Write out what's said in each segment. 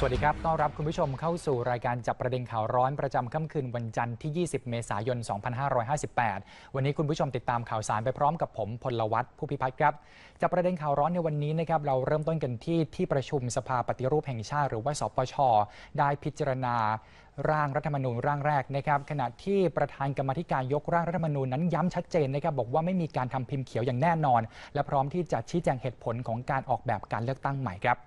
สวัสดีครับ ต้อนรับคุณผู้ชมเข้าสู่รายการจับประเด็นข่าวร้อนประจำค่ำคืนวันจันทร์ที่ 20 เมษายน 2558 วันนี้คุณผู้ชมติดตามข่าวสารไปพร้อมกับผมพลวัตผู้พิพัฒน์ครับ จับประเด็นข่าวร้อนในวันนี้นะครับ เราเริ่มต้นกันที่ที่ประชุมสภาปฏิรูปแห่งชาติหรือว่าสปช ได้พิจารณาร่างรัฐธรรมนูญร่างแรกนะครับขณะที่ประธานกรรมธิการยกร่างรัฐธรรมนูญนั้นย้ำชัดเจนนะครับบอกว่าไม่มีการทำพิมพ์เขียวอย่างแน่นอน และพร้อมที่จะชี้แจงเหตุผลของการออกแบบการเลือกตั้งใหม่ครับ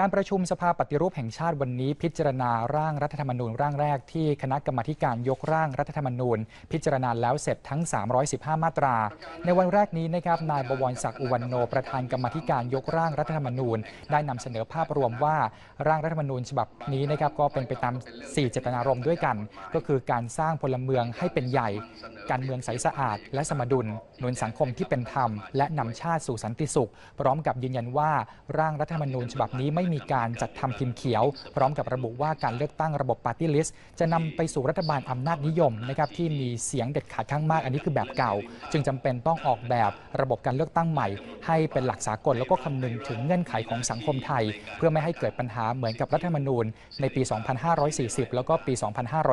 การประชุมสภาปฏิรูปแห่งชาติวันนี้ พิจารณาร่างรัฐธรรมนูญร่างแรกที่คณะกรรมาการยกร่างรัฐธรรมนูญ พิจารณาแล้วเสร็จทั้ง 315 มาตรา ในวันแรกนี้นะครับนายบวรศักดิ์อุวันโนประธานกรรมาการยกร่างรัฐธรรมนูญ ได้นำเสนอภาพรวมว่าร่างรัฐธรรมนูญฉบับนี้นะครับก็เป็นไปตาม 4 เจตนารมณ์ด้วยกัน ก็คือการสร้างพลเมืองให้เป็นใหญ่ การเมืองใสสะอาด และสมดุลหนุนสังคมที่เป็นธรรม และนำชาติสู่สันติสุข พร้อมกับยืนยันว่าร่างรัฐธรรมนูญฉบับนี้ไม่ไม่มีการจัดทำพิมพ์เขียว พร้อมกับระบุว่าการเลือกตั้งระบบปาร์ตี้ลิสต์จะนำไปสู่รัฐบาลอำนาจนิยมนะครับที่มีเสียงเด็ดขาดข้างมาก อันนี้คือแบบเก่า จึงจำเป็นต้องออกแบบระบบการเลือกตั้งใหม่ ให้เป็นหลักสากลแล้วก็คำนึงถึงเงื่อนไขของสังคมไทย เพื่อไม่ให้เกิดปัญหาเหมือนกับรัฐธรรมนูญ ในปี 2540 แล้วก็ปี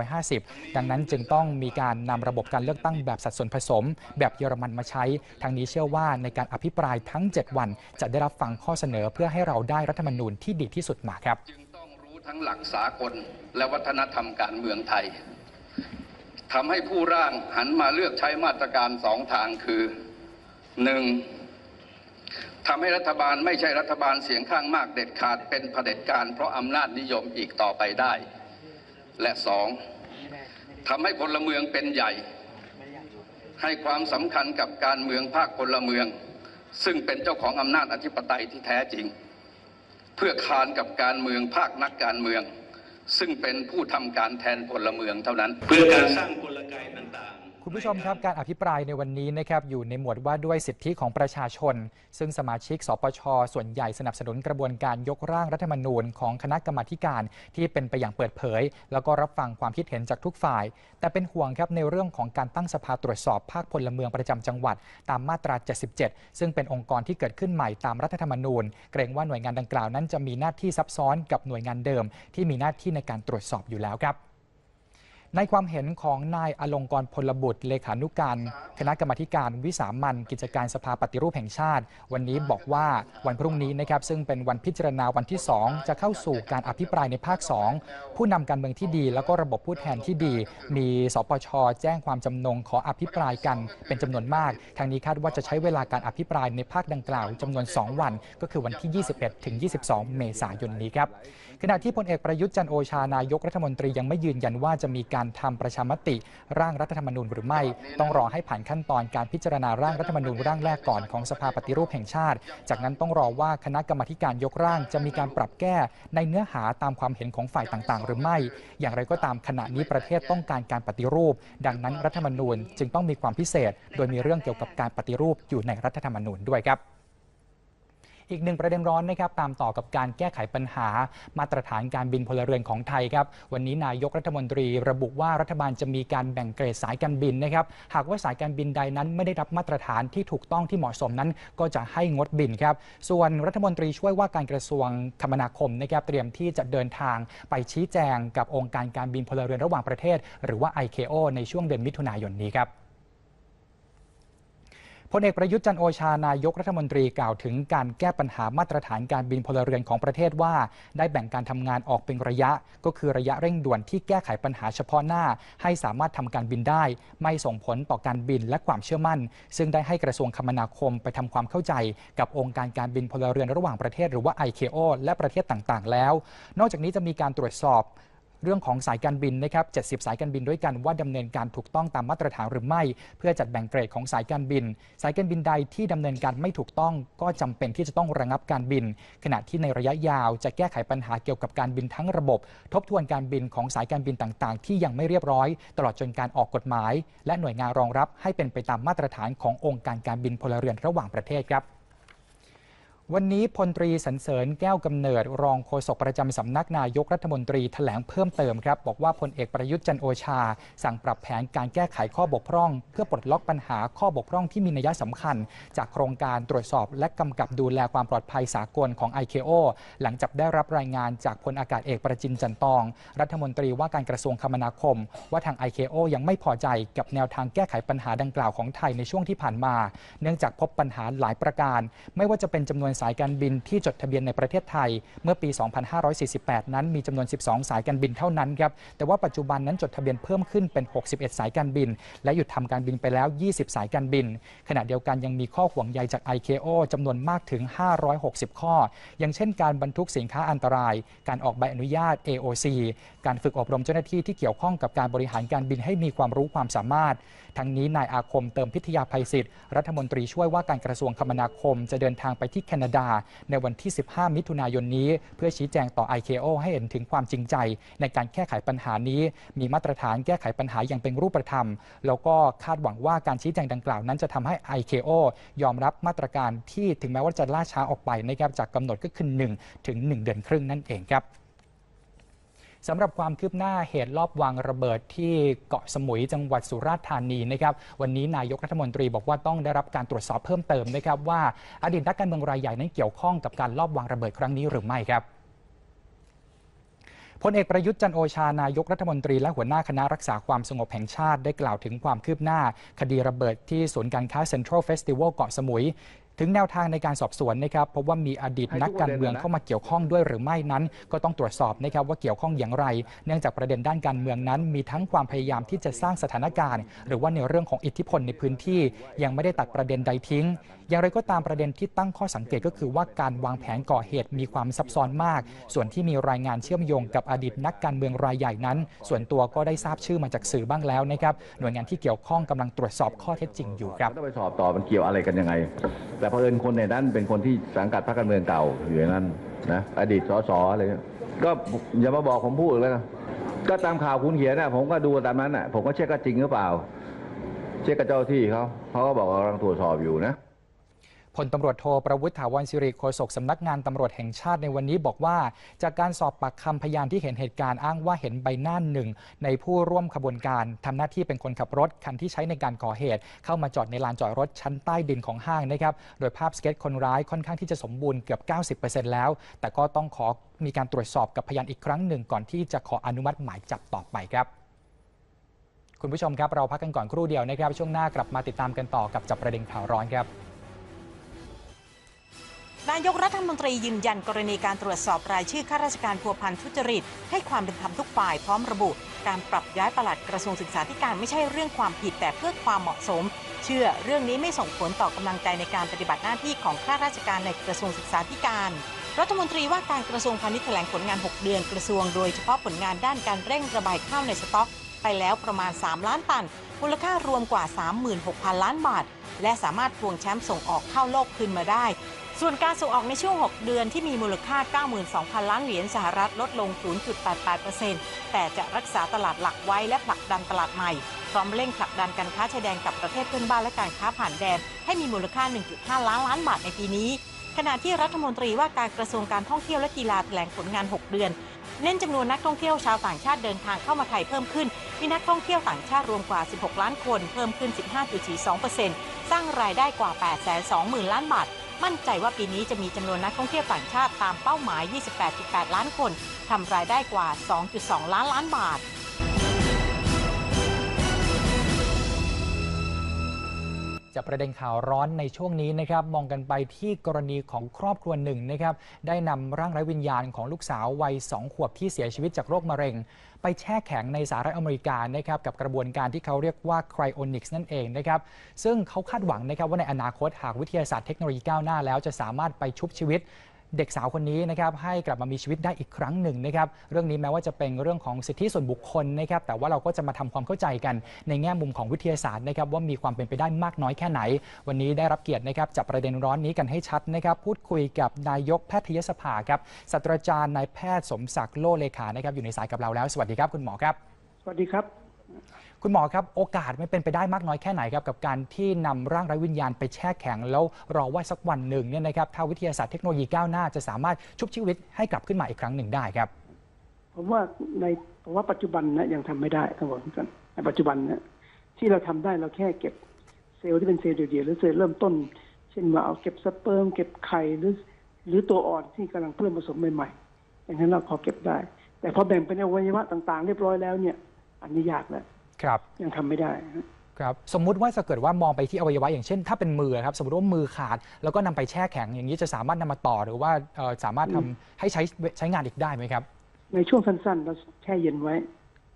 2550 ดังนั้นจึงต้องมีการนำระบบการเลือกตั้งแบบสัดส่วนผสม แบบเยอรมันมาใช้ทางนี้เชื่อว่าในการอภิปรายทั้ง 7 วัน จะได้รับฟังข้อเสนอเพื่อให้เราได้รัฐธรรมนูญที่ดีที่สุดมาครับ จึงต้องรู้ทั้งหลักสากลและวัฒนธรรมการเมืองไทยทำให้ผู้ร่างหันมาเลือกใช้มาตรการสองทางคือหนึ่งทำให้รัฐบาลไม่ใช่รัฐบาลเสียงข้างมากเด็ดขาดเป็นเผด็จการ เพราะอำนาจนิยมอีกต่อไปได้ และสองทำให้พลเมืองเป็นใหญ่ ให้ความสำคัญกับการเมืองภาคพลเมือง ซึ่งเป็นเจ้าของอำนาจอธิปไตยที่แท้จริง เพื่อคานกับการเมืองภาคนักการเมือง ซึ่งเป็นผู้ทำการแทนพลเมืองเท่านั้น เพื่อการสร้างกลไกต่างๆ คุณผู้ชมครับการอภิปรายในวันนี้นะครับอยู่ในหมวดว่าด้วยสิทธิของประชาชน ซึ่งสมาชิก สปช ส่วนใหญ่สนับสนุนกระบวนการยกร่างรัฐธรรมนูญของคณะกรรมาธิการที่เป็นไปอย่างเปิดเผย แล้วก็รับฟังความคิดเห็นจากทุกฝ่าย แต่เป็นห่วงครับในเรื่องของการตั้งสภาตรวจสอบภาคพลเมืองประจำจังหวัด ตามมาตรา 77 ซึ่งเป็นองค์กรที่เกิดขึ้นใหม่ตามรัฐธรรมนูญ เกรงว่าหน่วยงานดังกล่าวนั้นจะมีหน้าที่ซับซ้อนกับหน่วยงานเดิม ที่มีหน้าที่ในการตรวจสอบอยู่แล้วครับ ในความเห็นของนายอลงกรพลบุตรเลขานุการ คณะกรรมการวิสามันกิจการสภาปฏิรูปแห่งชาติ วันนี้บอกว่าวันพรุ่งนี้นะครับซึ่งเป็นวันพิจารณาวันที่ 2 จะเข้าสู่การอภิปรายในภาค 2 ผู้นำการเมืองที่ดี แล้วก็ระบบผู้แทนที่ดี มีสปชแจ้งความจำนงขออภิปรายกันเป็นจำนวนมาก ทางนี้คาดว่าจะใช้เวลาการอภิปรายในภาคดังกล่าวจำนวน 2 วัน ก็คือวันที่ 21 ถึง 22 เมษายนนี้ครับขณะที่พลเอกประยุทธ์จันโอชานายกรัฐมนตรียังไม่ยืนยันว่าจะมีการทำประชามติร่างรัฐธรรมนูญหรือไม่ ต้องรอให้ผ่านขั้นตอนการพิจารณาร่างรัฐธรรมนูญร่างแรกก่อนของสภาปฏิรูปแห่งชาติ จากนั้นต้องรอว่าคณะกรรมาธิการยกร่างจะมีการปรับแก้ในเนื้อหาตามความเห็นของฝ่ายต่างๆ หรือไม่ อย่างไรก็ตามขณะนี้ประเทศต้องการการปฏิรูป ดังนั้นรัฐธรรมนูญจึงต้องมีความพิเศษ โดยมีเรื่องเกี่ยวกับการปฏิรูปอยู่ในรัฐธรรมนูญด้วยครับ อีกหนึ่งประเด็นร้อนนะครับตามต่อกับการแก้ไขปัญหามาตรฐานการบินพลเรือนของไทยครับวันนี้นายกรัฐมนตรีระบุว่ารัฐบาลจะมีการแบ่งเกรดสายการบินนะครับหากว่าสายการบินใดนั้นไม่ได้รับมาตรฐานที่ถูกต้องที่เหมาะสมนั้น ก็จะให้งดบินครับส่วนรัฐมนตรีช่วยว่าการกระทรวงคมนาคมนะครับเตรียมที่จะเดินทางไปชี้แจงกับองค์การการบินพลเรือนระหว่างประเทศ หรือว่า ICAO ในช่วงเดือนมิถุนายนนี้ครับ พลเอกประยุทธ์จันโอชานายกรัฐมนตรีกล่าวถึงการแก้ปัญหามาตรฐานการบินพลเรือนของประเทศว่า ได้แบ่งการทำงานออกเป็นระยะ ก็คือระยะเร่งด่วนที่แก้ไขปัญหาเฉพาะหน้า ให้สามารถทำการบินได้ ไม่ส่งผลต่อการบินและความเชื่อมั่น ซึ่งได้ให้กระทรวงคมนาคมไปทำความเข้าใจ กับองค์การการบินพลเรือนระหว่างประเทศหรือว่า ICAO และประเทศต่างๆ แล้ว นอกจากนี้จะมีการตรวจสอบ เรื่องของสายการบินนะครับ 70 สายการบินด้วยกันว่าดำเนินการถูกต้องตามมาตรฐานหรือไม่ เพื่อจัดแบ่งเกรดของสายการบิน สายการบินใดที่ดำเนินการไม่ถูกต้อง ก็จำเป็นที่จะต้องระงับการบิน ขณะที่ในระยะยาวจะแก้ไขปัญหาเกี่ยวกับการบินทั้งระบบ ทบทวนการบินของสายการบินต่างๆ ที่ยังไม่เรียบร้อย ตลอดจนการออกกฎหมาย และหน่วยงานรองรับให้เป็นไปตามมาตรฐานขององค์การการบินพลเรือนระหว่างประเทศครับ วันนี้พลตรีสันเสริญแก้วกำเนิด รองโฆษกประจำสำนักนายกรัฐมนตรีแถลงเพิ่มเติมครับ บอกว่าพลเอกประยุทธ์จันโอชา สั่งปรับแผนการแก้ไขข้อบกพร่อง เพื่อปลดล็อกปัญหาข้อบกพร่องที่มีนัยสำคัญ จากโครงการตรวจสอบและกำกับดูแลความปลอดภัยสากลของ ICAO หลังจากได้รับรายงานจากพลอากาศเอกประจินจันตอง รัฐมนตรีว่าการกระทรวงคมนาคม ว่าทาง ICAO ยังไม่พอใจกับแนวทางแก้ไขปัญหาดังกล่าวของไทยในช่วงที่ผ่านมา เนื่องจากพบปัญหาหลายประการ ไม่ว่าจะเป็นจำนวนสายการบินที่จดทะเบียนในประเทศไทย เมื่อปี 2548 นั้นมีจำนวน 12 สายการบินเท่านั้นครับ แต่ว่าปัจจุบันนั้นจดทะเบียนเพิ่มขึ้นเป็น 61 สายการบิน และหยุดทำการบินไปแล้ว 20 สายการบิน ขณะเดียวกันยังมีข้อห่วงใยจาก ICAO จำนวนมากถึง 560 ข้อ อย่างเช่น การบรรทุกสินค้าอันตราย การออกใบอนุญาต AOC การฝึกอบรมเจ้าหน้าที่ที่เกี่ยวข้องกับการบริหารการบินให้มีความรู้ความสามารถ ทั้งนี้นายอาคมเติมพิทยาภัยศิษย์รัฐมนตรีช่วยว่าการกระทรวงคมนาคมจะเดินทางไปที่แคนาดา ในวันที่ 15 มิถุนายนนี้ เพื่อชี้แจงต่อ ICAO ให้เห็นถึงความจริงใจ ในการแก้ไขปัญหานี้ มีมาตรฐานแก้ไขปัญหาอย่างเป็นรูปธรรม แล้วก็คาดหวังว่าการชี้แจงดังกล่าวนั้นจะทำให้ ICAO ยอมรับมาตรการที่ถึงแม้ว่าจะล่าช้าออกไปนะครับจากกำหนดก็คือ1ถึง 1 เดือนครึ่งนั่นเองครับ สำหรับความคืบหน้าเหตุลอบวางระเบิดที่เกาะสมุยจังหวัดสุราษฎร์ธานีนะครับ วันนี้นายกรัฐมนตรีบอกว่าต้องได้รับการตรวจสอบเพิ่มเติมนะครับ ว่าอดีตนักการเมืองรายใหญ่นั้นเกี่ยวข้องกับการลอบวางระเบิดครั้งนี้หรือไม่ครับพลเอกประยุทธ์จันโอชานายกรัฐมนตรีและหัวหน้าคณะรักษาความสงบแห่งชาติได้กล่าวถึงความคืบหน้า คดีระเบิดที่ศูนย์การค้าเซ็นทรัลเฟสติวัลเกาะสมุย ถึงแนวทางในการสอบสวนนะครับพบว่ามีอดีตนักการเมืองเข้ามาเกี่ยวข้องด้วยหรือไม่นั้น ก็ต้องตรวจสอบนะครับว่าเกี่ยวข้องอย่างไร เนื่องจากประเด็นด้านการเมืองนั้น มีทั้งความพยายามที่จะสร้างสถานการณ์ หรือว่าในเรื่องของอิทธิพลในพื้นที่ยังไม่ได้ตัดประเด็นใดทิ้ง อย่างไรก็ตามประเด็นที่ตั้งข้อสังเกตก็คือว่าการวางแผนก่อเหตุมีความซับซ้อนมาก ส่วนที่มีรายงานเชื่อมโยงกับอดีตนักการเมืองรายใหญ่นั้น ส่วนตัวก็ได้ทราบชื่อมาจากสื่อบ้างแล้วนะครับหน่วยงานที่เกี่ยวข้องกำลังตรวจสอบข้อเท็จจริงอยู่ครับต้องไปสอบต่อมันเกี่ยวอะไรกันยังไงแต่เผอิญคนในนั้นเป็นคนที่สังกัดพรรคการเมืองเก่าอยู่ในนั้นนะอดีตสสอะไรก็อย่ามาบอกผมพูดแล้วก็ตามข่าวคุณเขียนนะผมก็ดูตามนั้นน่ะผมก็เช็คก็จริงหรือเปล่า เช็คกับเจ้าที่เขาเขาก็บอกว่ากำลังตรวจสอบอยู่นะ พลตำรวจโทประวุฒิถาวรสิริโฆษกสำนักงานตำรวจแห่งชาติในวันนี้บอกว่า จากการสอบปากคำพยานที่เห็นเหตุการณ์อ้างว่าเห็นใบหน้าหนึ่ง ในผู้ร่วมขบวนการทำหน้าที่เป็นคนขับรถคันที่ใช้ในการก่อเหตุ เข้ามาจอดในลานจอดรถชั้นใต้ดินของห้างนะครับโดยภาพสเก็ตคนร้ายค่อนข้างที่จะสมบูรณ์เกือบ 90%แล้ว แต่ก็ต้องขอมีการตรวจสอบกับพยานอีกครั้งหนึ่งก่อนที่จะขออนุมัติหมายจับต่อไปครับคุณผู้ชมครับ เราพักกันก่อนครู่เดียวนะครับ ช่วงหน้ากลับมาติดตามกันต่อกับจับประเด็นข่าวร้อนครับ นายกรัฐมนตรียืนยันกรณีการตรวจสอบรายชื่อข้าราชการพัวพันทุจริต ให้ความเป็นธรรมทุกฝ่ายพร้อมระบุ การปรับย้ายปลัดกระทรวงศึกษาธิการไม่ใช่เรื่องความผิดแต่เพื่อความเหมาะสม เชื่อเรื่องนี้ไม่ส่งผลต่อกำลังใจในการปฏิบัติหน้าที่ของข้าราชการในกระทรวงศึกษาธิการรัฐมนตรีว่าการกระทรวงพาณิชย์แถลงผลงาน 6 เดือนกระทรวงโดยเฉพาะผลงานด้านการเร่งระบายข้าวในสต็อก ไปแล้วประมาณ 3 ล้านตัน มูลค่ารวมกว่า 36,000 ล้านบาท และสามารถทวงแชมป์ส่งออกเข้าโลกคืนมาได้ ส่วนการส่งออกในช่วง 6 เดือนที่มีมูลค่า 92,000 ล้านเหรียญสหรัฐลดลง 0.88%แต่จะรักษาตลาดหลักไว้และผลักดันตลาดใหม่ พร้อมเร่งผลักดันการค้าชายแดนกับประเทศเพื่อนบ้านและการค้าผ่านแดน ให้มีมูลค่า 1.5 ล้านล้านบาทในปีนี้ ขณะที่รัฐมนตรีว่าการกระทรวงการท่องเที่ยวและกีฬาแถลงผลงาน 6 เดือน เน้นจำนวนนักท่องเที่ยวชาวต่างชาติเดินทางเข้ามาไทยเพิ่มขึ้น มีนักท่องเที่ยวต่างชาติรวมกว่า 16 ล้านคน เพิ่มขึ้น 15.42%สร้างรายได้กว่า 820,000 ล้านบาท มั่นใจว่าปีนี้จะมีจำนวนนักท่องเที่ยวต่างชาติตามเป้าหมาย 28.8 ล้านคนทำรายได้กว่า 2.2 ล้านล้านบาท จากประเด็นข่าวร้อนในช่วงนี้นะครับมองกันไปที่กรณีของครอบครัวหนึ่งนะครับได้นำร่างไร้วิญญาณของลูกสาววัย2ขวบที่เสียชีวิตจากโรคมะเร็ง ไปแช่แข็งในสหรัฐอเมริกานะครับกับกระบวนการที่เขาเรียกว่าไคลโอนิกส์นั่นเองนะครับซึ่งเขาคาดหวังนะครับว่าในอนาคตหากวิทยาศาสตร์เทคโนโลยีก้าวหน้าแล้วจะสามารถไปชุบชีวิต เด็กสาวคนนี้นะครับให้กลับมามีชีวิตได้อีกครั้งหนึ่งนะครับเรื่องนี้แม้ว่าจะเป็นเรื่องของสิทธิส่วนบุคคลนะครับแต่ว่าเราก็จะมาทำความเข้าใจกันในแง่มุมของวิทยาศาสตร์นะครับว่ามีความเป็นไปได้มากน้อยแค่ไหน วันนี้ได้รับเกียรตินะครับจับประเด็นร้อนนี้กันให้ชัดนะครับพูดคุยกับนายกแพทยสภาครับศาสตราจารย์นายแพทย์สมศักดิ์โลเลขานะครับอยู่ในสายกับเราแล้ว สวัสดีครับคุณหมอครับ สวัสดีครับ คุณหมอครับโอกาสไม่เป็นไปได้มากน้อยแค่ไหนครับกับการที่นำร่างไร้วิญญาณไปแช่แข็ง แล้วรอว่าสักวันหนึ่งเนี่ยนะครับถ้าวิทยาศาสตร์เทคโนโลยีก้าวหน้าจะสามารถชุบชีวิตให้กลับขึ้นมาอีกครั้งหนึ่งได้ครับ ผมว่าในผมว่าปัจจุบันนะยังทำไม่ได้ต้งบอกกันในปัจจุบันนะที่เราทำได้เราแค่เก็บเซลล์ที่เป็นเซลล์เดียวๆหรือเซลล์เริ่มต้น เช่นว่าเอาเก็บสเปิร์มเก็บไข่หรือ หรือตัวอ่อนที่กำลังเพิ่มผสมใหม่ๆอย่างนั้นเราพอเก็บได้ แต่พอแบ่งเป็นอวัยวะต่างๆ เรียบร้อยแล้วเนี่ย อันนี้ยากแล้ว ครับยังทำไม่ได้ฮะครับสมมุติว่าถ้าเกิดว่ามองไปที่อวัยวะอย่างเช่น ถ้าเป็นมือครับ สมมติว่ามือขาด แล้วก็นำไปแช่แข็งอย่างนี้จะสามารถนำมาต่อหรือว่าเอ่อสามารถทำให้ใช้ใช้งานอีกได้ไหมครับ ในช่วงสั้นๆเราแช่เย็นไว้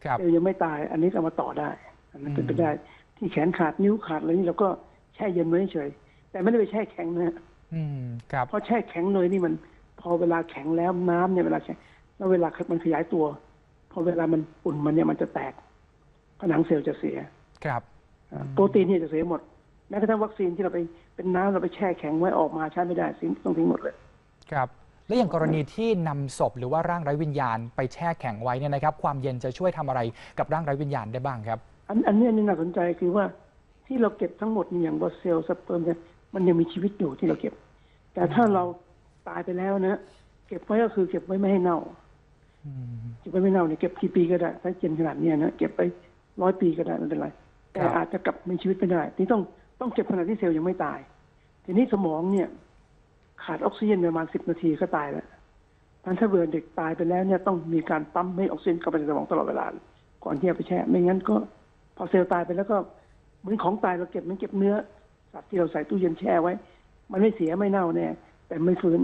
ครับเซลล์ยังไม่ตายอันนี้เอามาต่อได้อันนั้นเป็นไปได้ ที่แขนขาดนิ้วขาดอะไรนี่เราก็แช่เย็นไว้เฉยแต่ไม่ได้ไปแช่แข็งนะฮะอืมครับเพราะแช่แข็งเลยนี่มัน พอเวลาแข็งแล้วน้ำเนี่ยเวลาแข็งแล้วเวลามันขยายตัว พอเวลามันอุ่นมันเนี่ยมันจะแตก ผนังเซลล์จะเสียครับอ่าโปรตีนเนี่ยจะเสียหมด แม้กระทั่งวัคซีนที่เราไปเป็นน้ำเราไปแช่แข็งไว้ออกมาใช้ไม่ได้สิ่งต้องทิ้งหมดเลย ครับ และอย่างกรณีที่นำศพหรือว่าร่างไร้วิญญาณไปแช่แข็งไว้เนี่ยนะครับ ความเย็นจะช่วยทำอะไรกับร่างไร้วิญญาณได้บ้างครับ อันอันนี้อันนี้น่าสนใจคือว่าที่เราเก็บทั้งหมดนี่อย่างว่าเซลล์สเปิร์มเนี่ยมันยังมีชีวิตอยู่ที่เราเก็บ แต่ถ้าเราตายไปแล้วนะเก็บไว้ก็คือเก็บไว้ไม่ให้เน่าอืมเก็บไว้ไม่เน่าเนี่ยเก็บกี่ปีก็ได้ถ้าเจนขนาดเนี้ยนะเก็บไป ร้อยปีก็ได้ไม่เป็นไร แต่ครับ อาจจะกลับมีชีวิตไม่ได้ที่ต้องต้องเก็บขณะที่เซลล์ยังไม่ตาย ทีนี้สมองเนี่ย ขาดออกซิเจนประมาณสิบนาทีก็ตายแล้วพันถ้าเบื่อเด็กตายไปแล้วเนี่ยต้องมีการปั๊มให้ออกซิเจนเข้าไปในสมองตลอดเวลา ก่อนที่จะไปแช่ ไม่งั้นก็พอเซลล์ตายไปแล้วก็เหมือนของตายเราเก็บเหมันเก็บเนื้อสัตว์ที่เราใส่ตู้เย็นแช่ไว้ มันไม่เสียไม่เน่าแน่แต่ไม่ฟื้น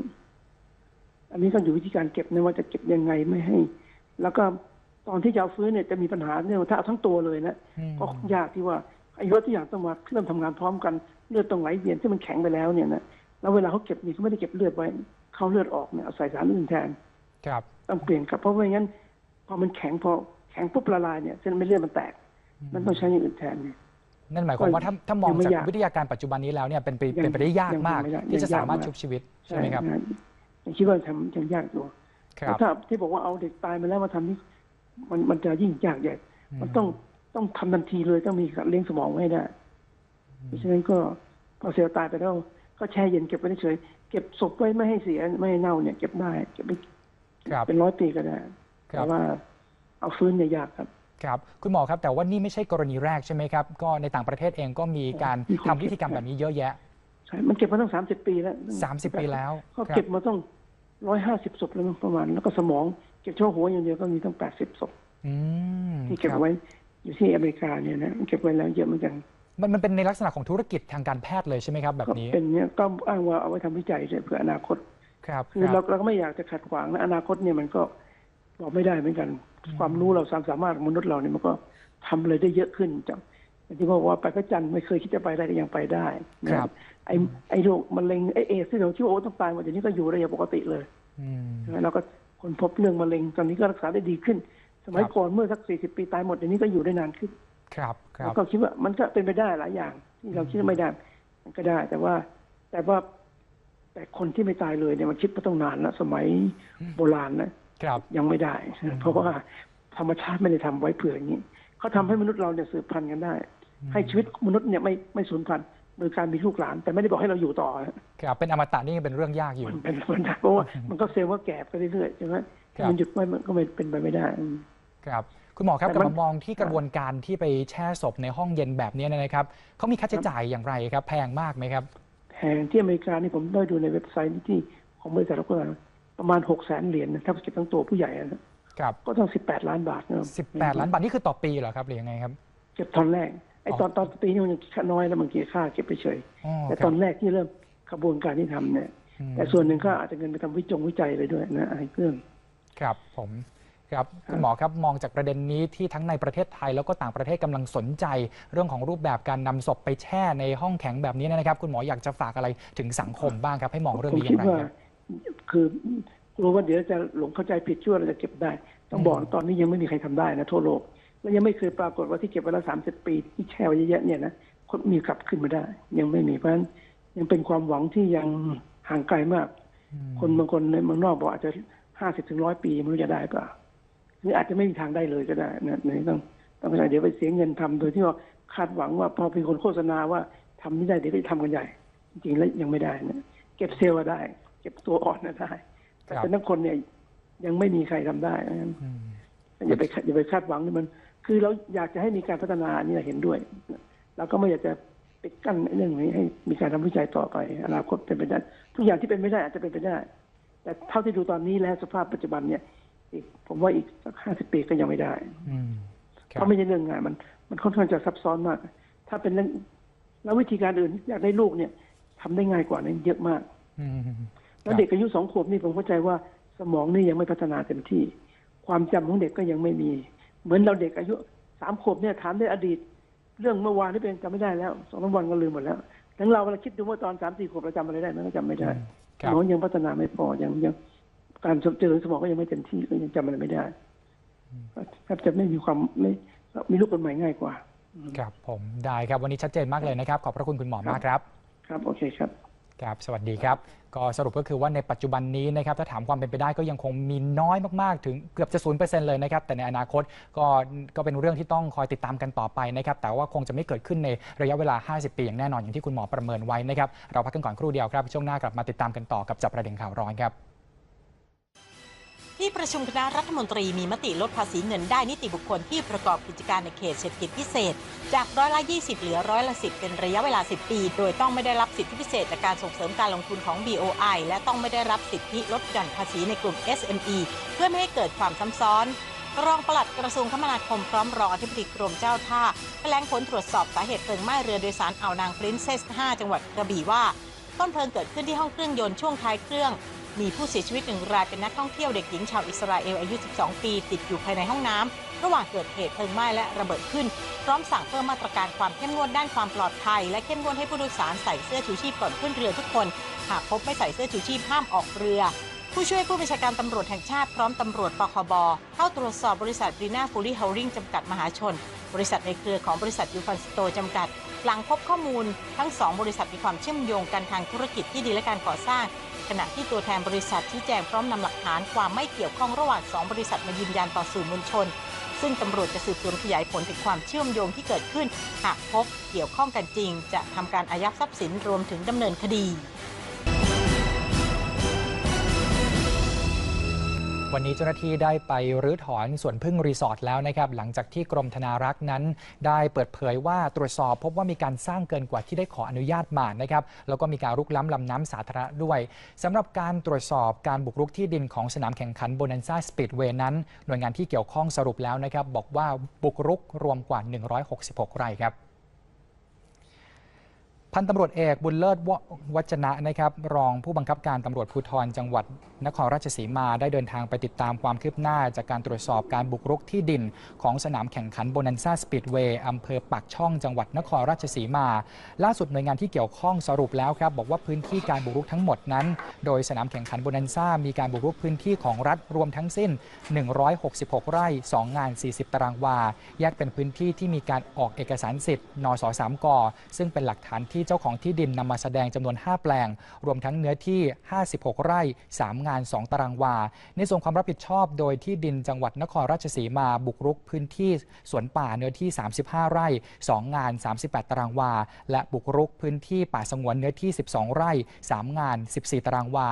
อันนี้ก็อยู่วิธีการเก็บนะว่าจะเก็บยังไงไม่ให้ แล้วก็ ตอนที่จะเอาฟื้นเนี่ยจะมีปัญหาเรื่องถ้าเอาทั้งตัวเลยนะอืมก็ยากที่ว่าอายุที่อย่างต้องมาเริ่มทำงานพร้อมกันเลือดต้องไหลเวียนที่มันแข็งไปแล้วเนี่ยนะแล้วเวลาเขาเก็บนี่เขาไม่ได้เก็บเลือดไว้เขาเลือดออกเนี่ยเอาใส่สารอื่นแทนครับต้องเปลี่ยนครับเพราะไม่งั้นพอมันแข็งพอแข็งปุ๊บละลายเนี่ยเส้นไม่เลือดมันแตก มันต้องใช้อย่างอื่นแทนเนี่ยนั่นหมายความว่าถ้าถ้ามองยังไม่จากยากวิทยาการปัจจุบันนี้แล้วเนี่ยเป็นไปยังเป็นไปได้ยากยังมากไม่ได้ที่จะยังยากสามารถมากชุบชีวิตใช่ไหมครับนะยังคิดว่าทำยังยากอยู่ครัแต่บถ้าที่บอกว่าเอาเด็กตายมาแล้วมาทำนี่ มันมันจะยิ่งยากใหญ่ มันต้องต้องทำทันทีเลยต้องมีการเลี้ยงสมองไว้ให้ได้เพราะฉะนั้นก็พอเซลล์ตายไปแล้วก็แช่เย็นเก็บไว้เฉยๆเก็บศพไว้ไม่ให้เสียไม่ให้เน่าเนี่ยเก็บได้เก็บไปครับเป็นร้อยปีก็ได้ครัแต่บว่าเอาฟื้นเนี่ยยากครับครับคุณหมอครับแต่ว่านี่ไม่ใช่กรณีแรกใช่ไหมครับ ก็ในต่างประเทศเองก็มีการมีคนทำวิธีกรรมแบบนี้เยอะแยะใช่มันเก็บมาตั้งสามสิบปีแล้ว30ปีแล้วเขาครัเก็บบมาต้องร้อยห้าสิบศพแล้วมั้งประมาณ แล้วก็สมองเก็บเฉพาะหัวอย่างเดียวก็มีตั้งแปดสิบศพอืมที่เก็บครับไว้อยู่ที่อเมริกาเนี่ยนะเก็บไว้แล้วเยอะเหมือนกัน มันมันเป็นในลักษณะของธุรกิจทางการแพทย์เลยใช่ไหมครับ แบบก็นี้เป็นเนี่ยก็อ้างว่าเอาไว้ทำวิจัยเลยเพื่ออนาคต ครับคือคเรารับเราก็ไม่อยากจะขัดขวางนะอนาคตเนี่ยมันก็บอกไม่ได้เหมือนกัน ความรู้เราความสามารถของมนุษย์เราเนี่ยมันก็ทำอะไรได้เยอะขึ้นจากอย่างที่บอกว่าไปพระจันทร์ไม่เคยคิดจะไปได้ก็ยังไปได้นะครับไอ้ไอ้โรคมะเร็งไอ้เอดส์ที่เราคิดว่าโอ้ต้องตายหมดเดี๋ยวนี้ก็อยู่ได้อย่างปกติเลยอืมใช่ไหมเราก็ คนพบเรื่องมะเร็ง ตอนนี้ก็รักษาได้ดีขึ้น สมัยครับก่อนเมื่อสักสี่สิบปีตายหมดเดี๋ยวนี้ก็อยู่ได้นานขึ้น ครับครัแล้บวก็คิดว่ามันก็เป็นไปได้หลายอย่าง ที่เราคิดว่าไม่ได้มันก็ได้ แต่ว่า แต่ว่า แต่คนที่ไม่ตายเลยเนี่ยมันคิดมาต้องนานแล้วสมัยโบราณนะครับยังไม่ได้ เพราะว่าธรรมชาติไม่ได้ทำไว้เผื่ออย่างนี้เขาทำให้มนุษย์เราเนี่ยสืบพันธุ์กันได้ ให้ชีวิตมนุษย์เนี่ยไม่ไม่สูญพันธุ์ โดยการมีลูกหลาน แต่ไม่ได้บอกให้เราอยู่ต่อครับเป็นอมตะนี่ยังเป็นเรื่องยากอยู่ มันเป็นมันเพราะว่ามันก็เซลล์ก็แก่ไปเรื่อยๆใช่ไหมครับมันหยุดไว้มันก็ไม่เป็นไปไม่ได้อืมครับคุณหมอครับแต่กลับมันมามองที่กระบวนการที่ไปแช่ศพในห้องเย็นแบบนี้นะครับเขามีค่าใช้จ่ายอย่างไรครับ แพงมากไหมครับแห่งที่อเมริกานี่ผมได้ดูในเว็บไซต์ที่ของบริษัทเราก็ประมาณหกแสนเหรียญนะถ้าเก็บทั้งตัวผู้ใหญ่นะครับก็ต้องสิบแปดล้านบาทนะ18ล้านบาทนี่คือต่อปีเหรอครับหรือยังไงครับ เก็บตอนแรก ไอ้ตอนตอนปีนี้มันยังค่าน้อยแล้วบางทีค่าเก็บไปเฉย อ๋อแต่คตรัอบนแรกที่เริ่มกระบวนการที่ทำเนี่ย อืมแต่ส่วนหนึ่งก็อาจจะเงินไปทำวิจงวิจัยไปด้วยนะไอ้เครื่อง ครับผมครับคุณหมอครับมองจากประเด็นนี้ที่ทั้งในประเทศไทยแล้วก็ต่างประเทศกำลังสนใจ เรื่องของรูปแบบการนำศพไปแช่ในห้องแข็งแบบนี้นะครับ คุณหมออยากจะฝากอะไรถึงสังคมบ้างครับ ให้มองเรื่องผมนี้อคิดย่างไรว่า ครับ คือกลัวว่าเดี๋ยวจะหลงเข้าใจผิดชั่วเราจะเก็บได้ ต้องบอกตอนนี้ยังไม่มีใครทำได้นะทั่วโลก และยังไม่เคยปรากฏว่าที่เก็บไว้แล้วสามสิบปีที่แช่ไว้เยอะๆเนี่ยนะคนมีกลับขึ้นมาได้ ยังไม่มีเพราะฉะนั้นยังเป็นความหวังที่ยังห่างไกลมาก คนบางคนในเมืองนอกบอกอาจจะห้าสิบถึงร้อยปีไม่รู้จะได้เปล่าหรืออาจจะไม่มีทางได้เลยก็ได้นะนี่ต้องต้องเข้าใจเดี๋ยวไปเสียเงินทำโดยที่ว่าคาดหวังว่าพอเป็นคนโฆษณาว่าทำไม่ได้เดี๋ยวก็จะทำกันใหญ่ จริงๆแล้วยังไม่ได้นะเก็บเซลล์อะได้ เก็บตัวอ่อนนะได้ แต่ครับเป็นนักคนเนี่ยยังไม่มีใครทำได้เพราะฉะนั้นอืมอย่าไปอย่าไปคาดหวังนี่มัน คือเราอยากจะให้มีการพัฒนานี่เราเห็นด้วยเราก็ไม่อยากจะปิดกั้นไอ้เรื่องนี้ให้มีการทำวิจัยต่อไปอนาคตเป็นไปได้ทุกอย่างที่เป็นไม่ได้อาจจะเป็นไปได้ แต่เท่าที่ดูตอนนี้แล้วสภาพปัจจุบันเนี่ยอีกผมว่าอีกสักห้าสิบปีก็ยังไม่ได้อืมคเพรับราะไม่ใช่เรื่องง่ายมัน มันค่อนข้างจะซับซ้อนมาก ถ้าเป็นเรื่องแล้ววิธีการอื่นอยากได้ลูกเนี่ยทำได้ง่ายกว่านั้นเยอะมากอืมแล้วเด็กอายุสองขวบนี่ผมเข้าใจว่าสมองนี่ยังไม่พัฒนาเต็มที่ ความจำของเด็กก็ยังไม่มี เหมือนเราเด็กอายุสามขวบเนี่ยถามได้อดีต เรื่องเมื่อวานนี่เป็นจำไม่ได้แล้วสองสามวันก็ลืมหมดแล้วทั้งเราเวลาคิดดูว่าตอนสามสี่ขวบเราจำอะไรได้มันก็จำไม่ได้คสรับมองยังพัฒนาไม่พอยังยังการเจริญสมองก็ยังไม่เต็มที่ก็ยังจำอะไรไม่ได้แทบจะไม่มีความไม่มีลูกคนใหม่ง่ายกว่า ครับผมได้ครับวันนี้ชัดเจนมากเลยนะครับ ขอบพระคุณคุณหมอมากครับ ครับโอเคครับ ครับ สวัสดีครับ ก็สรุปก็คือว่าในปัจจุบันนี้นะครับ ถ้าถามความเป็นไปได้ก็ยังคงมีน้อยมาก ๆ ถึงเกือบจะศูนย์เปอร์เซ็นต์เลยนะครับ แต่ในอนาคตก็ก็เป็นเรื่องที่ต้องคอยติดตามกันต่อไปนะครับ แต่ว่าคงจะไม่เกิดขึ้นในระยะเวลา 50 ปีอย่างแน่นอนอย่างที่คุณหมอประเมินไว้นะครับ เราพักกันก่อนครู่เดียวครับ ช่วงหน้ากลับมาติดตามกันต่อกับจับประเด็นข่าวร้อนครับ ที่ประชุมคณะรัฐมนตรีมีมติลดภาษีเงินได้นิติบุคคลที่ประกอบกิจการในเขตเศรษฐกิจพิเศษ จากร้อยละ 20 เหลือร้อยละ 10 เป็นระยะเวลา 10 ปี โดยต้องไม่ได้รับสิทธิพิเศษจากการส่งเสริมการลงทุนของ BOI และต้องไม่ได้รับสิทธิลดหย่อนภาษีในกลุ่ม SME เพื่อไม่ให้เกิดความซ้ำซ้อนรองปลัดกระทรวงคมนาคมพร้อมรองอธิบดีกรมเจ้าท่าแถลงผลตรวจสอบสาเหตุเพลิงไหม้เรือโดยสารอ่าวนางปรินเซส 5 จังหวัดกระบี่ว่า ต้นเพลิงเกิดขึ้นที่ห้องเครื่องยนต์ช่วงท้ายเครื่อง มีผู้เสียชีวิตหนึ่งรายเป็นนักท่องเที่ยวเด็กหญิงชาวอิสราเอลอายุ 12 ปี ติดอยู่ภายในห้องน้ำระหว่างเกิดเหตุเพลิงไหม้และระเบิดขึ้น พร้อมสั่งเพิ่มมาตรการความเข้มงวดด้านความปลอดภัย และเข้มงวดให้ผู้โดยสารใส่เสื้อชูชีพก่อนขึ้นเรือทุกคน หากพบไม่ใส่เสื้อชูชีพห้ามออกเรือ ผู้ช่วยผู้บัญชาการตำรวจแห่งชาติพร้อมตำรวจปคบเข้าตรวจสอบบริษัทบรีนาฟูลี่เฮลริงจำกัดมหาชน บริษัทในเครือของบริษัทยูฟันสโตจำกัด หลังพบข้อมูลทั้งสองบริษัทมีความเชื่อมโยงกันทางธุรกิจที่ดีและการก่อสร้าง ขณะที่ตัวแทนบริษัทชี้แจงพร้อมนำหลักฐานความไม่เกี่ยวข้องระหว่างสองบริษัทมายืนยันต่อสื่อมวลชน ซึ่งตำรวจจะสืบสวนขยายผลถึงความเชื่อมโยงที่เกิดขึ้น หากพบเกี่ยวข้องกันจริง จะทำการอายัดทรัพย์สินรวมถึงดำเนินคดี วันนี้เจ้าหน้าที่ได้ไปรื้อถอนสวนพึ่งรีสอร์ทแล้วนะครับหลังจากที่กรมธนารักษ์นั้น ได้เปิดเผยว่าตรวจสอบพบว่ามีการสร้างเกินกว่าที่ได้ขออนุญาตมานะครับแล้วก็มีการรุกล้ำลำน้ำสาธารณะด้วยสำหรับการตรวจสอบการบุกรุกที่ดินของสนามแข่งขันโบนันซ่าสปีดเวย์นั้น หน่วยงานที่เกี่ยวข้องสรุปแล้วนะครับบอกว่าบุกรุกรวมกว่า 166 ไร่ครับพันตำรวจเอกบุญเลิศววัจนะนะครับ รองผู้บังคับการตำรวจภูธรจังหวัด นครราชสีมาได้เดินทางไปติดตามความคืบหน้า จากการตรวจสอบการบุกรุกที่ดิน ของสนามแข่งขันโบนันซ่าสปีดเวย์อำเภอปากช่องจังหวัดนครราชสีมา ล่าสุดหน่วยงานที่เกี่ยวข้องสรุปแล้วครับ บอกว่าพื้นที่การบุกรุกทั้งหมดนั้น โดยสนามแข่งขันโบนันซ่ามีการบุกรุกพื้นที่ของรัฐรวมทั้งสิ้น 166 ไร่ 2 งาน 40 ตารางวา แยกเป็นพื้นที่ที่มีการออกเอกสารสิทธิ์นส3กซึ่งเป็นหลักฐานที่เจ้าของที่ดินนำมาแสดงจำนวน 5 แปลง รวมทั้งเนื้อที่ 56 ไร่ 3 งาน2 ตารางวา ในส่วนความรับผิดชอบโดยที่ดินจังหวัดนครราชสีมาบุกรุกพื้นที่สวนป่าเนื้อที่ 35 ไร่ 2 งาน 38 ตารางวา และบุกรุกพื้นที่ป่าสงวนเนื้อที่ 12 ไร่ 3 งาน 14 ตารางวา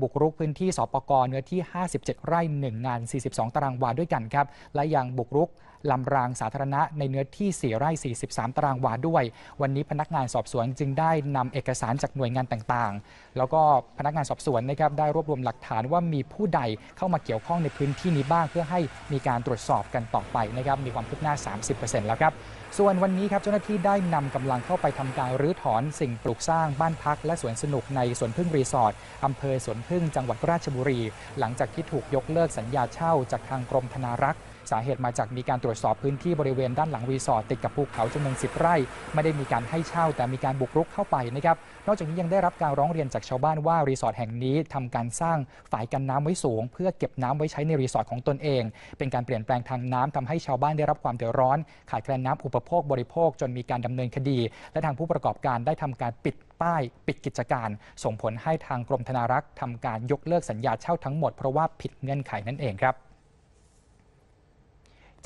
บุกรุกพื้นที่สปกเนื้อที่ 57 ไร่ 1 งาน 42 ตารางวาด้วยกันครับ และยังบุกรุก ลำรางสาธารณะในเนื้อที่ 4 ไร่ 43 ตารางวาด้วย วันนี้พนักงานสอบสวนจึงได้นำเอกสารจากหน่วยงานต่างๆ แล้วก็พนักงานสอบสวนนะครับได้รวบรวมหลักฐานว่ามีผู้ใดเข้ามาเกี่ยวข้องในพื้นที่นี้บ้าง เพื่อให้มีการตรวจสอบกันต่อไปนะครับมีความคืบหน้า 30%แล้วครับส่วนวันนี้ครับเจ้าหน้าที่ได้นำกำลังเข้าไปทำการรื้อถอนสิ่งปลูกสร้างบ้านพัก และสวนสนุกในสวนพึ่งรีสอร์ทอำเภอสวนพึ่งจังหวัดราชบุรี หลังจากที่ถูกยกเลิกสัญญาเช่าจากทางกรมธนารักษ์ สาเหตุมาจากมีการตรวจสอบพื้นที่บริเวณด้านหลังรีสอร์ทติดกับภูเขาจำนวน10ไร่ ไม่ได้มีการให้เช่าแต่มีการบุกรุกเข้าไปนะครับ นอกจากนี้ยังได้รับการร้องเรียนจากชาวบ้านว่ารีสอร์ทแห่งนี้ทำการสร้างฝ่ายกันน้ำไว้สูง เพื่อเก็บน้ำไว้ใช้ในรีสอร์ทของตนเอง เป็นการเปลี่ยนแปลงทางน้ำทำให้ชาวบ้านได้รับความเดือดร้อน ขาดแคลนน้ำอุปโภคบริโภค จนมีการดำเนินคดี และทางผู้ประกอบการได้ทำการปิดป้ายปิดกิจการ ส่งผลให้ทางกรมธนารักษ์ทำการยกเลิกสัญญาเช่าทั้งหมดเพราะว่าผิดเงื่อนไขนั่นเองครับ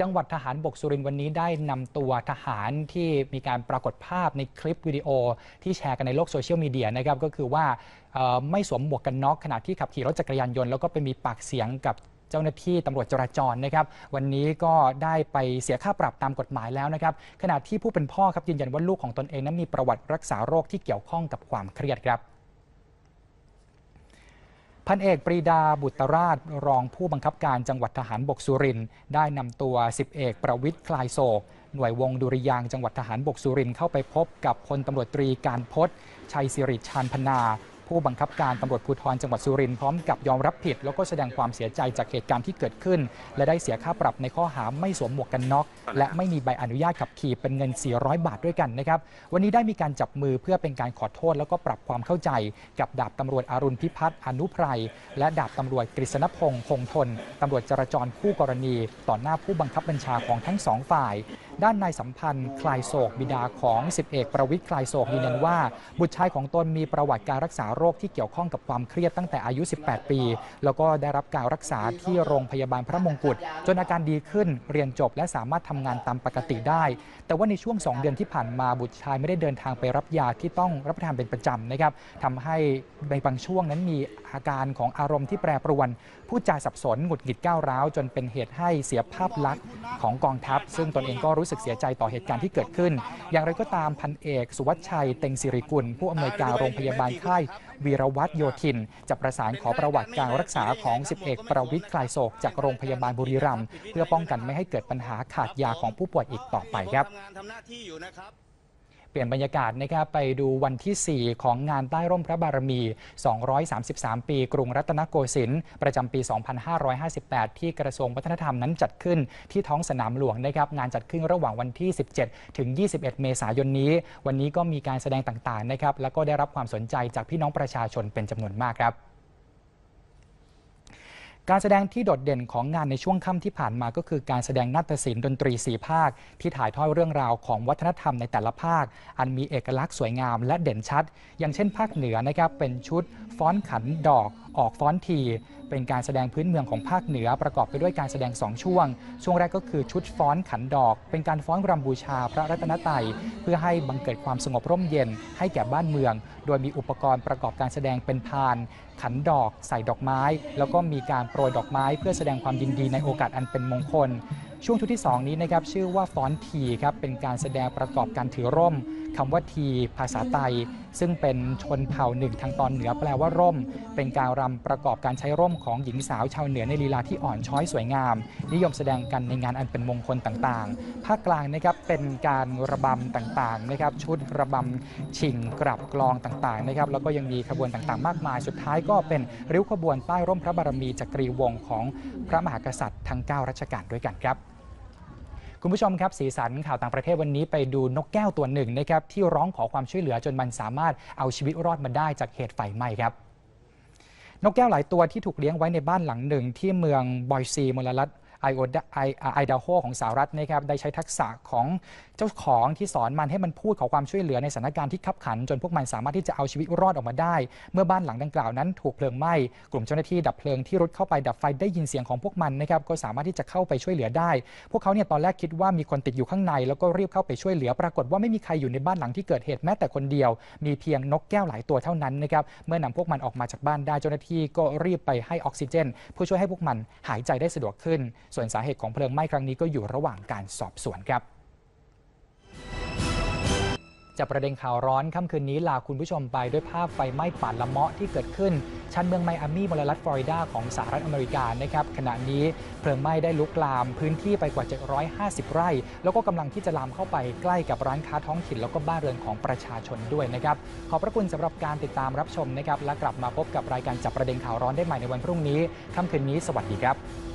จังหวัดทหารบกสุรินทร์วันนี้ได้นำตัวทหารที่มีการปรากฏภาพในคลิปวิดีโอ ที่แชร์กันในโลกโซเชียลมีเดียนะครับก็คือว่าไม่สวมหมวกกันน็อกขณะที่ขับขี่รถจักรยานยนต์แล้วก็ไปมีปากเสียงกับเจ้าหน้าที่ตำรวจจราจรนะครับวันนี้ก็ได้ไปเสียค่าปรับตามกฎหมายแล้วนะครับขณะที่ผู้เป็นพ่อครับยืนยันว่าลูกของตนเองนั้นมีประวัติรักษาโรคที่เกี่ยวข้องกับความเครียดครับ พันเอกปรีดาบุตรราชรองผู้บังคับการจังหวัดทหารบกสุรินได้นำตัวสิบเอกประวิทย์คลายโศก หน่วยวงดุริยางจังหวัดทหารบกสุรินเข้าไปพบกับพลตำรวจตรีการพศชัยสิริชานพนา ผู้บังคับการตำรวจภูธรจังหวัดสุรินทร์พร้อมกับยอมรับผิด แล้วก็แสดงความเสียใจจากเหตุการณ์ที่เกิดขึ้น และได้เสียค่าปรับในข้อหาไม่สวมหมวกกันน็อก และไม่มีใบอนุญาตขับขี่เป็นเงิน 400 บาทด้วยกันนะครับวันนี้ได้มีการจับมือเพื่อเป็นการขอโทษ แล้วก็ปรับความเข้าใจ กับดาบตำรวจอารุณพิพัฒน์อนุไพรและดาบตำรวจกฤษณพงษ์คงทนตำรวจจราจรคู่กรณี ต่อหน้าผู้บังคับบัญชาของทั้งสองฝ่าย ด้านนายสัมพันธ์คลายโศกบิดาของสิบเอกประวิทย์คลายโศกยืนยันว่า บุตรชายของตนมีประวัติการรักษาโรคที่เกี่ยวข้องกับความเครียดตั้งแต่อายุ 18 ปี แล้วก็ได้รับการรักษาที่โรงพยาบาลพระมงกุฎจนอาการดีขึ้นเรียนจบและสามารถทำงานตามปกติได้ แต่ว่าในช่วง 2 เดือนที่ผ่านมาบุตรชายไม่ได้เดินทางไปรับยาที่ต้องรับประทานเป็นประจำนะครับทำให้ในบางช่วงนั้นมีอาการของอารมณ์ที่แปรปรวนพูดจาสับสนหงุดหงิดก้าวร้าวจนเป็นเหตุให้เสียภาพลักษณ์ของกองทัพ ซึ่งตนเองก็รูู้้สึกเสียใจต่อเหตุการณ์ที่เกิดขึ้น อย่างไรก็ตามพันเอก สุวัชชัย เต็งสิริกุล ผู้อำนวยการโรงพยาบาลค่ายวีรวัตรโยธิน จะประสานขอประวัติการรักษาของ 10 เอกประวิทย์คลายโศกจากโรงพยาบาลบุรีรัมย์เพื่อป้องกันไม่ให้เกิดปัญหาขาดยาของผู้ป่วยอีกต่อไปครับ เปลี่ยนบรรยากาศนะครับไปดูวันที่ 4 ของงานใต้ร่มพระบารมี 233 ปี กรุงรัตนโกสินทร์ประจำปี 2558 ที่กระทรวงวัฒนธรรมนั้นจัดขึ้นที่ท้องสนามหลวงนะครับงานจัดขึ้นระหว่างวันที่ 17 ถึง 21 เมษายนนี้ วันนี้ก็มีการแสดงต่างๆนะครับแล้วก็ได้รับความสนใจจากพี่น้องประชาชนเป็นจำนวนมากครับ การแสดงที่โดดเด่นของงานในช่วงค่ำที่ผ่านมาก็คือการแสดงนาฏศิลป์ดนตรีสีภาค ที่ถ่ายทอดเรื่องราวของวัฒนธรรมในแต่ละภาค อันมีเอกลักษณ์สวยงามและเด่นชัด อย่างเช่นภาคเหนือนะครับเป็นชุดฟ้อนขันดอก ออกฟ้อนที เป็นการแสดงพื้นเมืองของภาคเหนือประกอบไปด้วยการแสดง 2 ช่วง ช่วงแรกก็คือชุดฟ้อนขันดอก เป็นการฟ้อนรำบูชาพระรัตนตรัยเพื่อให้บังเกิดความสงบร่มเย็นให้แก่บ้านเมือง โดยมีอุปกรณ์ประกอบการแสดงเป็นพาน ขันดอก ใส่ดอกไม้ แล้วก็มีการโปรยดอกไม้ เพื่อแสดงความยินดีในโอกาสอันเป็นมงคล ช่วงชุดที่ 2 นี้นะครับชื่อว่าฟ้อนทีครับเป็นการแสดงประกอบการถือร่มคำว่าทีภาษาไทยซึ่งเป็นชนเผ่าหนึ่งทางตอนเหนือแปลว่าร่ม เป็นการรำประกอบการใช้ร่มของหญิงสาวชาวเหนือในลีลาที่อ่อนช้อยสวยงาม นิยมแสดงกันในงานอันเป็นมงคลต่างๆ ภาคกลางนะครับเป็นการระบำต่างๆนะครับชุดระบำชิงกลับกลองต่างๆนะครับแล้วก็ยังมีขบวนต่างๆ มากมาย สุดท้ายก็เป็นริ้วขบวนใต้ร่มพระบารมีจักรีวงศ์ของพระมหากษัตริย์ทั้ง 9 รัชกาลด้วยกันครับ คุณผู้ชมครับสีสันข่าวต่างประเทศวันนี้ไปดูนกแก้วตัวหนึ่งนะครับที่ร้องขอความช่วยเหลือจนมันสามารถเอาชีวิตรอดมาได้จากเหตุไฟไหม้ครับนกแก้วหลายตัวที่ถูกเลี้ยงไว้ในบ้านหลังหนึ่ง ที่เมืองบอยซีมลรัฐไอโอไอดาโฮของสหรัฐนะครับได้ใช้ทักษะของเจ้าของที่สอนมันให้มันพูดขอความช่วยเหลือในสถานการณ์ที่ขับขัน จนพวกมันสามารถที่จะเอาชีวิตรอดออกมาได้ เมื่อบ้านหลังดังกล่าวนั้นถูกเพลิงไหม้กลุ่มเจ้าหน้าที่ดับเพลิงที่รุดเข้าไปดับไฟได้ยินเสียงของพวกมันนะครับก็สามารถที่จะเข้าไปช่วยเหลือได้ พวกเขาเนี่ยตอนแรกคิดว่ามีคนติดอยู่ข้างใน แล้วก็รีบเข้าไปช่วยเหลือ ปรากฏว่าไม่มีใครอยู่ในบ้านหลังที่เกิดเหตุแม้แต่คนเดียว มีเพียงนกแก้วหลายตัวเท่านั้นนะครับเมื่อนำพวกมันออกมาจากบ้านได้เจ้าหน้าที่ก็รีบไปให้ออกซิเจน เพื่อช่วยให้พวกมันหายใจได้สะดวกขึ้น ส่วนสาเหตุของเพลิงไหม้ครั้งนี้ก็อยู่ระหว่างการสอบสวนครับ จากประเด็นข่าวร้อนค่ำคืนนี้ลาคุณผู้ชมไปด้วยภาพไฟไหม้ป่าละเมาะที่เกิดขึ้นชันเมืองไมอามี่มลรัฐฟลอริดาของสหรัฐอเมริกานะครับขณะนี้เพลิงไหม้ได้ลุกลามพื้นที่ไปกว่า 750 ไร่ แล้วก็กำลังที่จะลามเข้าไปใกล้กับร้านค้าท้องถิ่นแล้วก็บ้านเรือนของประชาชนด้วยนะครับขอบพระคุณสำหรับการติดตามรับชมนะครับและกลับมาพบกับรายการจับประเด็นข่าวร้อนได้ใหม่ในวันพรุ่งนี้ค่ำคืนนี้ สวัสดีครับ